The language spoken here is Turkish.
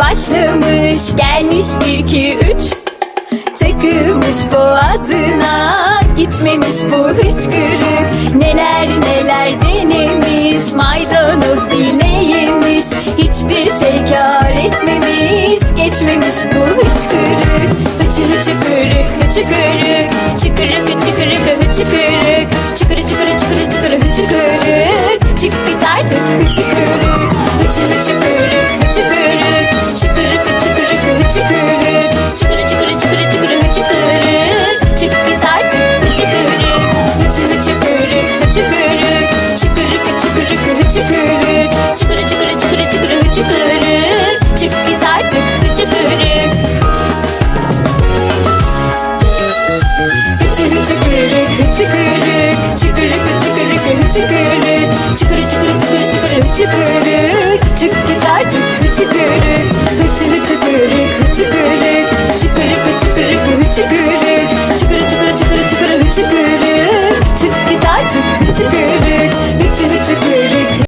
başlamış gelmiş bir iki üç. Takılmış boğazına gitmemiş bu hıçkırık. Neler neler denemiş maydanoz bile yemiş. Hiçbir şey kar etmemiş geçmemiş bu hıçkırık. Hıçı hıçı kırık hıçı kırık Çıkırık hıçı kırık hıçı kırık Çıkırı çıkırı çıkırı çıkırı hıçı kırık Çık git artık hıçı kırık Hıçı hıçı kırık hıçkırık hıçkırık Çıkırık hıçkırık hıçkırık Çıkırı çıkırı çıkırı çıkırı hıçkırık Çık git artık hıçkırık Hıçı hıçkırık hıçkırık Çıkırık hıçkırık hıçkırık Çıkırı çıkırı çıkırı çıkırı hıçkırık Çık git artık hıçkırık